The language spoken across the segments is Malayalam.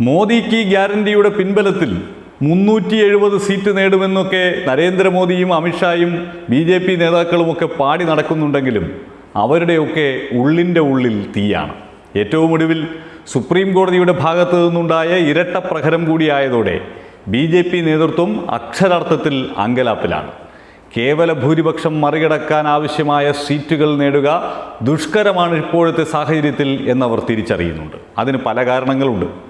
മോദി കി ഗ്യാരണ്ടിയുടെ പിൻബലത്തിൽ മുന്നൂറ്റി എഴുപത് സീറ്റ് നേടുമെന്നൊക്കെ നരേന്ദ്രമോദിയും അമിത്ഷായും ബി ജെ പി നേതാക്കളുമൊക്കെ പാടി നടക്കുന്നുണ്ടെങ്കിലും അവരുടെയൊക്കെ ഉള്ളിന്റെ ഉള്ളിൽ തീയാണ്. ഏറ്റവും ഒടുവിൽ സുപ്രീം കോടതിയുടെ ഭാഗത്തു നിന്നുണ്ടായ ഇരട്ട പ്രഹരം കൂടിയായതോടെ ബി ജെ പി നേതൃത്വം അക്ഷരാർത്ഥത്തിൽ അങ്കലാപ്പിലാണ്. കേവല ഭൂരിപക്ഷം മറികടക്കാൻ ആവശ്യമായ സീറ്റുകൾ നേടുക ദുഷ്കരമാണ് ഇപ്പോഴത്തെ സാഹചര്യത്തിൽ എന്നവർ തിരിച്ചറിയുന്നുണ്ട്. അതിന് പല കാരണങ്ങളുണ്ട്.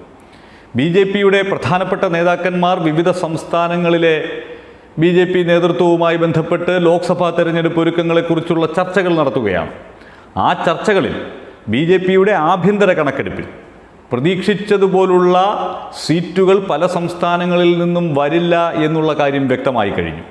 ബി ജെ പിയുടെ പ്രധാനപ്പെട്ട നേതാക്കന്മാർ വിവിധ സംസ്ഥാനങ്ങളിലെ ബി ജെ പി നേതൃത്വവുമായി ബന്ധപ്പെട്ട് ലോക്സഭാ തെരഞ്ഞെടുപ്പ് ഒരുക്കങ്ങളെക്കുറിച്ചുള്ള ചർച്ചകൾ നടത്തുകയാണ്. ആ ചർച്ചകളിൽ ബി ജെ പിയുടെ ആഭ്യന്തര കണക്കെടുപ്പിൽ പ്രതീക്ഷിച്ചതുപോലുള്ള സീറ്റുകൾ പല സംസ്ഥാനങ്ങളിൽ നിന്നും വരില്ല എന്നുള്ള കാര്യം വ്യക്തമായി കഴിഞ്ഞു.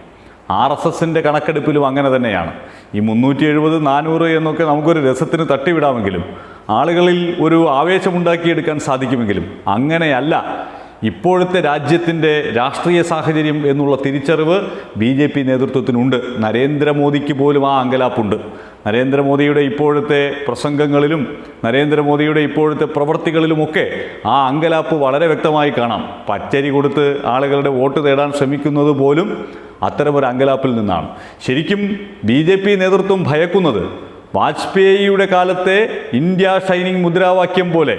ആർ എസ് എസിന്റെ കണക്കെടുപ്പിലും അങ്ങനെ തന്നെയാണ്. ഈ മുന്നൂറ്റി എഴുപത് നാനൂറ് എന്നൊക്കെ നമുക്കൊരു രസത്തിന് തട്ടിവിടാമെങ്കിലും ആളുകളിൽ ഒരു ആവേശമുണ്ടാക്കിയെടുക്കാൻ സാധിക്കുമെങ്കിലും അങ്ങനെയല്ല. ഇപ്പോഴത്തെ രാജ്യത്തിന്റെ രാഷ്ട്രീയ സാഹചര്യം എന്നുള്ള തിരിച്ചറിവ് ബി ജെ പി നേതൃത്വത്തിനുണ്ട്. നരേന്ദ്രമോദിക്ക് പോലും ആ അങ്കലാപ്പുണ്ട്. നരേന്ദ്രമോദിയുടെ ഇപ്പോഴത്തെ പ്രസംഗങ്ങളിലും നരേന്ദ്രമോദിയുടെ ഇപ്പോഴത്തെ പ്രവൃത്തികളിലുമൊക്കെ ആ അങ്കലാപ്പ് വളരെ വ്യക്തമായി കാണാം. പച്ചരി കൊടുത്ത് ആളുകളുടെ വോട്ട് തേടാൻ ശ്രമിക്കുന്നത് പോലും അത്തരമൊരു അങ്കലാപ്പിൽ നിന്നാണ്. ശരിക്കും ബി ജെ പി നേതൃത്വം ഭയക്കുന്നത് വാജ്പേയിയുടെ കാലത്തെ ഇന്ത്യ ഷൈനിങ് മുദ്രാവാക്യം പോലെ.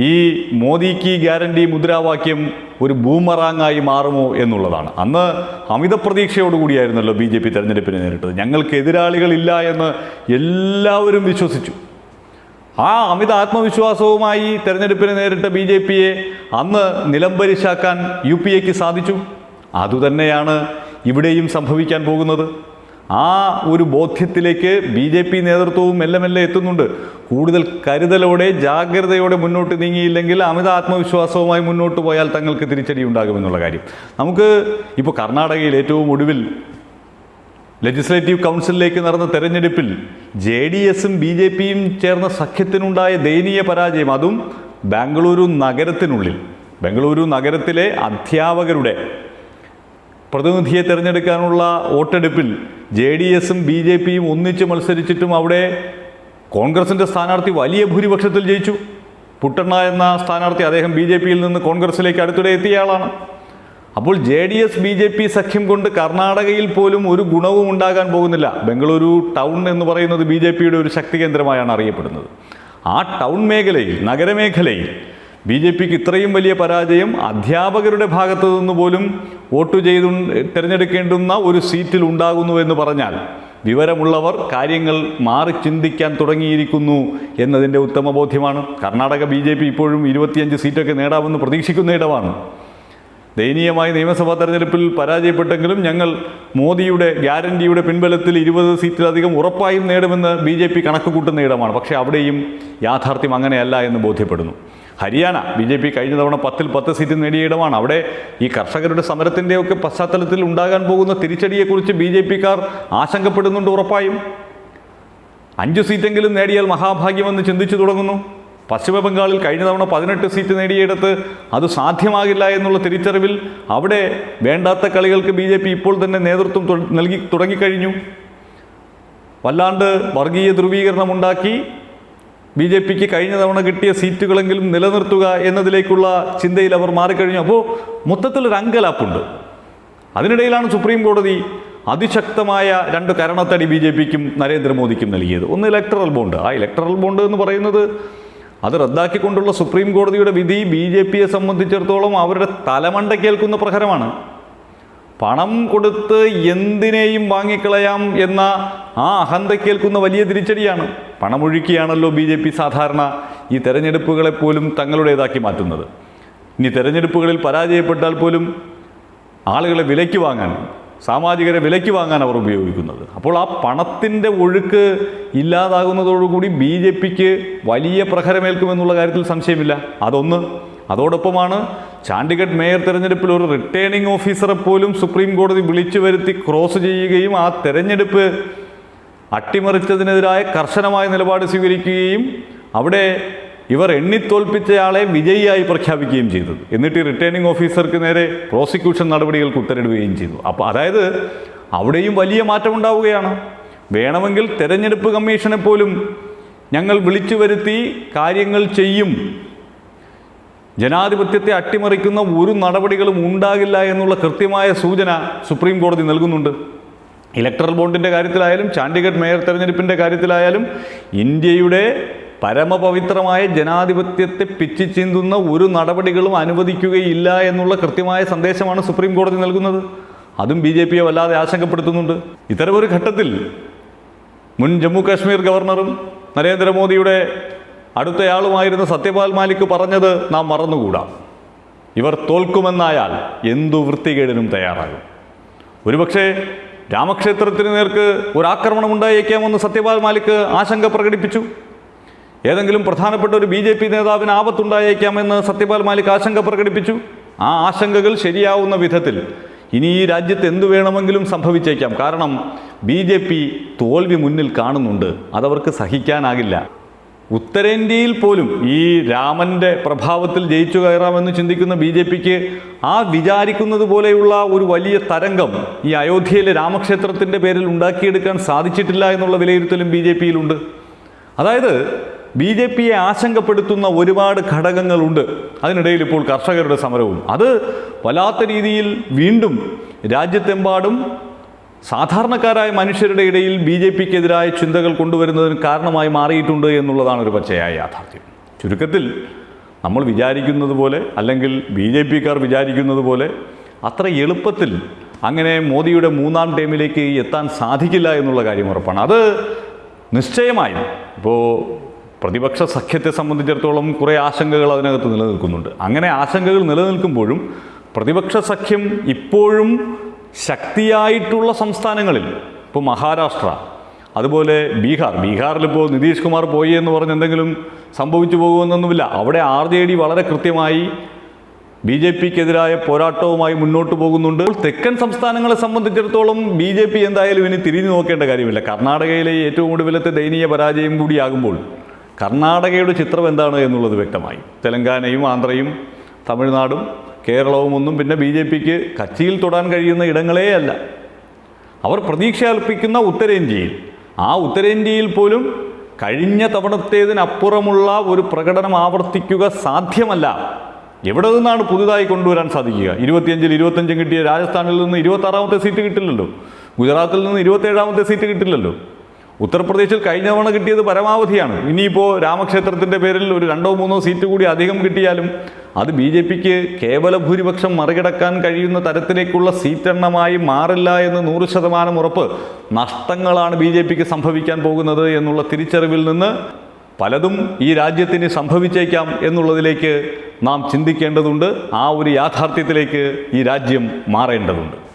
ഈ മോദിക്ക് ഗ്യാരണ്ടി മുദ്രാവാക്യം ഒരു ബൂമറാങ്ങായി മാറുമോ എന്നുള്ളതാണ്. അന്ന് അമിത പ്രതീക്ഷയോടുകൂടിയായിരുന്നല്ലോ ബി ജെ പി തെരഞ്ഞെടുപ്പിനെ നേരിട്ടത്. ഞങ്ങൾക്ക് എതിരാളികളില്ല എന്ന് എല്ലാവരും വിശ്വസിച്ചു. ആ അമിത ആത്മവിശ്വാസവുമായി തെരഞ്ഞെടുപ്പിനെ നേരിട്ട ബി ജെ പിയെ അന്ന് നിലംപരിശാക്കാൻ യു പി എക്ക് സാധിച്ചു. അതുതന്നെയാണ് ഇവിടെയും സംഭവിക്കാൻ പോകുന്നത്? ആ ഒരു ബോധ്യത്തിലേക്ക് ബി ജെ പി നേതൃത്വവും മെല്ലെ മെല്ലെ എത്തുന്നുണ്ട്. കൂടുതൽ കരുതലോടെ ജാഗ്രതയോടെ മുന്നോട്ട് നീങ്ങിയില്ലെങ്കിൽ അമിത ആത്മവിശ്വാസവുമായി മുന്നോട്ട് പോയാൽ തങ്ങൾക്ക് തിരിച്ചടി ഉണ്ടാകുമെന്നുള്ള കാര്യം. നമുക്ക് ഇപ്പോൾ കർണാടകയിൽ ഏറ്റവും ഒടുവിൽ ലെജിസ്ലേറ്റീവ് കൗൺസിലിലേക്ക് നടന്ന തെരഞ്ഞെടുപ്പിൽ ജെ ഡി എസും ബി ജെ പിയും ചേർന്ന സഖ്യത്തിനുണ്ടായ ദയനീയ പരാജയം അതും ബാംഗ്ലൂരു നഗരത്തിനുള്ളിൽ. ബംഗളൂരു നഗരത്തിലെ അധ്യാപകരുടെ പ്രതിനിധിയെ തിരഞ്ഞെടുക്കാനുള്ള വോട്ടെടുപ്പിൽ ജെ ഡി എസും ബി ജെ പിയും ഒന്നിച്ച് മത്സരിച്ചിട്ടും അവിടെ കോൺഗ്രസിന്റെ സ്ഥാനാർത്ഥി വലിയ ഭൂരിപക്ഷത്തിൽ ജയിച്ചു. പുട്ടണ്ണ എന്ന സ്ഥാനാർത്ഥി അദ്ദേഹം ബി ജെ പിയിൽ നിന്ന് കോൺഗ്രസിലേക്ക് അടുത്തിടെ എത്തിയയാളാണ് അപ്പോൾ J D S B J P സഖ്യം കൊണ്ട് കർണാടകയിൽ പോലും ഒരു ഗുണവും ഉണ്ടാകാൻ പോകുന്നില്ല. ബംഗളൂരു ടൗൺ എന്ന് പറയുന്നത് ബി ജെ പിയുടെ ഒരു ശക്തി കേന്ദ്രമായാണ് അറിയപ്പെടുന്നത്. ആ ടൗൺ മേഖലയിൽ നഗരമേഖലയിൽ ബി ജെ പിക്ക് ഇത്രയും വലിയ പരാജയം അധ്യാപകരുടെ ഭാഗത്തു നിന്ന് പോലും വോട്ട് ചെയ്തു തിരഞ്ഞെടുക്കേണ്ടുന്ന ഒരു സീറ്റിൽ ഉണ്ടാകുന്നു എന്ന് പറഞ്ഞാൽ വിവരമുള്ളവർ കാര്യങ്ങൾ മാറി ചിന്തിക്കാൻ തുടങ്ങിയിരിക്കുന്നു എന്നതിന്റെ ഉത്തമ ബോധ്യമാണ് കർണാടക ബി ജെ പി ഇപ്പോഴും ഇരുപത്തിയഞ്ച് സീറ്റൊക്കെ നേടാമെന്ന് പ്രതീക്ഷിക്കുന്ന ഇടമാണ്. ദയനീയമായി നിയമസഭാ തെരഞ്ഞെടുപ്പിൽ പരാജയപ്പെട്ടെങ്കിലും ഞങ്ങൾ മോദിയുടെ ഗ്യാരണ്ടിയുടെ പിൻബലത്തിൽ ഇരുപത് സീറ്റിലധികം ഉറപ്പായും നേടുമെന്ന് ബി ജെ പി കണക്ക് കൂട്ടുന്ന ഇടമാണ്. പക്ഷേ അവിടെയും യാഥാർത്ഥ്യം അങ്ങനെയല്ല എന്ന് ബോധ്യപ്പെടുന്നു. ഹരിയാന ബി ജെ പി കഴിഞ്ഞ തവണ പത്തിൽ പത്ത് സീറ്റ് നേടിയ ഇടമാണ്. അവിടെ ഈ കർഷകരുടെ സമരത്തിന്റെയൊക്കെ പശ്ചാത്തലത്തിൽ ഉണ്ടാകാൻ പോകുന്ന തിരിച്ചടിയെക്കുറിച്ച് ബി ജെ പിക്കാർ ആശങ്കപ്പെടുന്നുണ്ട് ഉറപ്പായും. അഞ്ച് സീറ്റെങ്കിലും നേടിയാൽ മഹാഭാഗ്യമെന്ന് ചിന്തിച്ചു തുടങ്ങുന്നു. പശ്ചിമ ബംഗാളിൽ കഴിഞ്ഞ തവണ പതിനെട്ട് സീറ്റ് നേടിയെടുത്ത് അത് സാധ്യമാകില്ല എന്നുള്ള തിരിച്ചറിവിൽ അവിടെ വേണ്ടാത്ത കളികൾക്ക് ബി ഇപ്പോൾ തന്നെ നേതൃത്വം നൽകി തുടങ്ങിക്കഴിഞ്ഞു. വല്ലാണ്ട് വർഗീയ ധ്രുവീകരണം ഉണ്ടാക്കി ബി ജെ പിക്ക് കഴിഞ്ഞ തവണ കിട്ടിയ സീറ്റുകളെങ്കിലും നിലനിർത്തുക എന്നതിലേക്കുള്ള ചിന്തയിൽ അവർ മാറിക്കഴിഞ്ഞു. അപ്പോൾ മൊത്തത്തിലൊരു അങ്കലാപ്പുണ്ട്. അതിനിടയിലാണ് സുപ്രീം കോടതി അതിശക്തമായ രണ്ട് കരണത്തടി ബി ജെ പിക്കും നരേന്ദ്രമോദിക്കും നൽകിയത്. ഒന്ന് ഇലക്ടറൽ ബോണ്ട് ആ ഇലക്ടറൽ ബോണ്ട് എന്ന് പറയുന്നത് അത് റദ്ദാക്കിക്കൊണ്ടുള്ള സുപ്രീം കോടതിയുടെ വിധി ബി ജെ പിയെ സംബന്ധിച്ചിടത്തോളം അവരുടെ തലമണ്ടയ്ക്കേൽക്കുന്ന പ്രഹരമാണ്. പണം കൊടുത്ത് എന്തിനേയും വാങ്ങിക്കളയാം എന്ന ആ അഹന്ത കേൾക്കുന്ന വലിയ തിരിച്ചടിയാണ്. പണമൊഴുക്കിയാണല്ലോ ബി ജെ പി സാധാരണ ഈ തെരഞ്ഞെടുപ്പുകളെ പോലും തങ്ങളുടേതാക്കി മാറ്റുന്നത്. ഇനി തെരഞ്ഞെടുപ്പുകളിൽ പരാജയപ്പെട്ടാൽ പോലും ആളുകളെ വിലയ്ക്ക് വാങ്ങാൻ സാമാജികരെ വിലയ്ക്ക് വാങ്ങാൻ അവർ ഉപയോഗിക്കുന്നത്. അപ്പോൾ ആ പണത്തിന്റെ ഒഴുക്ക് ഇല്ലാതാകുന്നതോടുകൂടി ബി ജെ പിക്ക് വലിയ പ്രഹരമേൽക്കുമെന്നുള്ള കാര്യത്തിൽ സംശയമില്ല. അതൊന്ന്. അതോടൊപ്പമാണ് ചാണ്ടിഗഡ് മേയർ തെരഞ്ഞെടുപ്പിൽ ഒരു റിട്ടേണിംഗ് ഓഫീസറെ പോലും സുപ്രീം കോടതി വിളിച്ചു വരുത്തി ക്രോസ് ചെയ്യുകയും ആ തെരഞ്ഞെടുപ്പ് അട്ടിമറിച്ചതിനെതിരായ കർശനമായ നിലപാട് സ്വീകരിക്കുകയും അവിടെ ഇവർ എണ്ണിത്തോൽപ്പിച്ചയാളെ വിജയിയായി പ്രഖ്യാപിക്കുകയും ചെയ്തു. എന്നിട്ട് ഈ റിട്ടേണിംഗ് ഓഫീസർക്ക് നേരെ പ്രോസിക്യൂഷൻ നടപടികൾക്ക് ഉത്തരവിടുകയും ചെയ്തു. അപ്പോൾ അതായത് അവിടെയും വലിയ മാറ്റമുണ്ടാവുകയാണ് വേണമെങ്കിൽ തെരഞ്ഞെടുപ്പ് കമ്മീഷനെ പോലും ഞങ്ങൾ വിളിച്ചു വരുത്തി കാര്യങ്ങൾ ചെയ്യും. ജനാധിപത്യത്തെ അട്ടിമറിക്കുന്ന ഒരു നടപടികളും ഉണ്ടാകില്ല എന്നുള്ള കൃത്യമായ സൂചന സുപ്രീം കോടതി നൽകുന്നുണ്ട്. ഇലക്ട്രൽ ബോണ്ടിന്റെ കാര്യത്തിലായാലും ചാണ്ഡിഗഡ് മേയർ തെരഞ്ഞെടുപ്പിന്റെ കാര്യത്തിലായാലും ഇന്ത്യയുടെ പരമപവിത്രമായ ജനാധിപത്യത്തെ പിച്ചിച്ചീന്തുന്ന ഒരു നടപടികളും അനുവദിക്കുകയില്ല എന്നുള്ള കൃത്യമായ സന്ദേശമാണ് സുപ്രീം കോടതി നൽകുന്നത്. അതും ബി ജെ പിയെ വല്ലാതെ ആശങ്കപ്പെടുത്തുന്നുണ്ട്. ഇത്തരമൊരു ഘട്ടത്തിൽ മുൻ ജമ്മു കാശ്മീർ ഗവർണറും നരേന്ദ്രമോദിയുടെ അടുത്തയാളുമായിരുന്ന സത്യപാൽ മാലിക് പറഞ്ഞത് നാം മറന്നുകൂടാ. ഇവർ തോൽക്കുമെന്നായാൽ എന്തു വൃത്തികേടിനും തയ്യാറാകും. ഒരുപക്ഷെ രാമക്ഷേത്രത്തിന് നേർക്ക് ഒരാക്രമണം ഉണ്ടായേക്കാമെന്ന് സത്യപാൽ മാലിക് ആശങ്ക പ്രകടിപ്പിച്ചു. ഏതെങ്കിലും പ്രധാനപ്പെട്ട ഒരു ബി ജെ പി നേതാവിന് ആപത്തുണ്ടായേക്കാമെന്ന് സത്യപാൽ മാലിക് ആശങ്ക പ്രകടിപ്പിച്ചു. ആ ആശങ്കകൾ ശരിയാവുന്ന വിധത്തിൽ ഇനി ഈ രാജ്യത്ത് എന്തു വേണമെങ്കിലും സംഭവിച്ചേക്കാം. കാരണം ബി ജെ പി തോൽവി മുന്നിൽ കാണുന്നുണ്ട്. അതവർക്ക് സഹിക്കാനാകില്ല. ഉത്തരേന്ത്യയിൽ പോലും ഈ രാമന്റെ പ്രഭാവത്തിൽ ജയിച്ചു കയറാമെന്ന് ചിന്തിക്കുന്ന ബി ജെ പിക്ക് ആ വിചാരിക്കുന്നത് പോലെയുള്ള ഒരു വലിയ തരംഗം ഈ അയോധ്യയിലെ രാമക്ഷേത്രത്തിന്റെ പേരിൽ ഉണ്ടാക്കിയെടുക്കാൻ സാധിച്ചിട്ടില്ല എന്നുള്ള വിലയിരുത്തലും ബി ജെ പിയിലുണ്ട്. അതായത് ബി ജെ പിയെ ആശങ്കപ്പെടുത്തുന്ന ഒരുപാട് ഘടകങ്ങളുണ്ട്. അതിനിടയിൽ ഇപ്പോൾ കർഷകരുടെ സമരവും. അത് വല്ലാത്ത രീതിയിൽ വീണ്ടും രാജ്യത്തെമ്പാടും സാധാരണക്കാരായ മനുഷ്യരുടെ ഇടയിൽ ബി ജെ പിക്കെതിരായ ചിന്തകൾ കൊണ്ടുവരുന്നതിന് കാരണമായി മാറിയിട്ടുണ്ട് എന്നുള്ളതാണ് ഒരു പച്ചയായ യാഥാർത്ഥ്യം. ചുരുക്കത്തിൽ നമ്മൾ വിചാരിക്കുന്നത് പോലെ അല്ലെങ്കിൽ ബി ജെ പിക്കാർ വിചാരിക്കുന്നത് പോലെ അത്ര എളുപ്പത്തിൽ അങ്ങനെ മോദിയുടെ മൂന്നാം ടൈമിലേക്ക് എത്താൻ സാധിക്കില്ല എന്നുള്ള കാര്യം ഉറപ്പാണ്. അത് നിശ്ചയമായും. ഇപ്പോൾ പ്രതിപക്ഷ സഖ്യത്തെ സംബന്ധിച്ചിടത്തോളം കുറേ ആശങ്കകൾ അതിനകത്ത് നിലനിൽക്കുന്നുണ്ട്. അങ്ങനെ ആശങ്കകൾ നിലനിൽക്കുമ്പോഴും പ്രതിപക്ഷ സഖ്യം ഇപ്പോഴും ശക്തിയായിട്ടുള്ള സംസ്ഥാനങ്ങളിൽ ഇപ്പോൾ മഹാരാഷ്ട്ര അതുപോലെ ബീഹാർ. ബീഹാറിലിപ്പോൾ നിതീഷ് കുമാർ പോയി എന്ന് പറഞ്ഞ് എന്തെങ്കിലും സംഭവിച്ചു പോകുമെന്നൊന്നുമില്ല. അവിടെ ആർ ജെ ഡി വളരെ കൃത്യമായി ബി ജെ പിക്കെതിരായ പോരാട്ടവുമായി മുന്നോട്ട് പോകുന്നുണ്ട്. തെക്കൻ സംസ്ഥാനങ്ങളെ സംബന്ധിച്ചിടത്തോളം ബി ജെ പി എന്തായാലും ഇനി തിരിഞ്ഞു നോക്കേണ്ട കാര്യമില്ല. കർണാടകയിലെ ഏറ്റവും ഒടുവിലത്തെ ദയനീയ പരാജയം കൂടിയാകുമ്പോൾ കർണാടകയുടെ ചിത്രം എന്താണ് എന്നുള്ളത് വ്യക്തമായി. തെലങ്കാനയും ആന്ധ്രയും തമിഴ്നാടും കേരളവും ഒന്നും പിന്നെ ബി ജെ പിക്ക് കച്ചിയിൽ തൊടാൻ കഴിയുന്ന ഇടങ്ങളേ അല്ല. അവർ പ്രതീക്ഷ അർപ്പിക്കുന്ന ഉത്തരേന്ത്യയിൽ. ആ ഉത്തരേന്ത്യയിൽ പോലും കഴിഞ്ഞ തവണത്തേതിനപ്പുറമുള്ള ഒരു പ്രകടനം ആവർത്തിക്കുക സാധ്യമല്ല. എവിടെ നിന്നാണ് പുതുതായി കൊണ്ടുവരാൻ സാധിക്കുക? ഇരുപത്തിയഞ്ചിൽ ഇരുപത്തഞ്ചും കിട്ടിയ രാജസ്ഥാനിൽ നിന്ന് ഇരുപത്താറാമത്തെ സീറ്റ് കിട്ടില്ലല്ലോ. ഗുജറാത്തിൽ നിന്ന് ഇരുപത്തേഴാമത്തെ സീറ്റ് കിട്ടില്ലല്ലോ. ഉത്തർപ്രദേശിൽ കഴിഞ്ഞ തവണ കിട്ടിയത് പരമാവധിയാണ്. ഇനിയിപ്പോൾ രാമക്ഷേത്രത്തിന്റെ പേരിൽ ഒരു രണ്ടോ മൂന്നോ സീറ്റ് കൂടി അധികം കിട്ടിയാലും അത് ബി ജെ പിക്ക് കേവല ഭൂരിപക്ഷം മറികടക്കാൻ കഴിയുന്ന തരത്തിലേക്കുള്ള സീറ്റെണ്ണമായി മാറില്ല എന്ന് നൂറ് ശതമാനം ഉറപ്പ് നഷ്ടങ്ങളാണ് ബി ജെ പിക്ക് സംഭവിക്കാൻ പോകുന്നത് എന്നുള്ള തിരിച്ചറിവിൽ നിന്ന് പലതും ഈ രാജ്യത്തിന് സംഭവിച്ചേക്കാം എന്നുള്ളതിലേക്ക് നാം ചിന്തിക്കേണ്ടതുണ്ട്. ആ ഒരു യാഥാർത്ഥ്യത്തിലേക്ക് ഈ രാജ്യം മാറേണ്ടതുണ്ട്.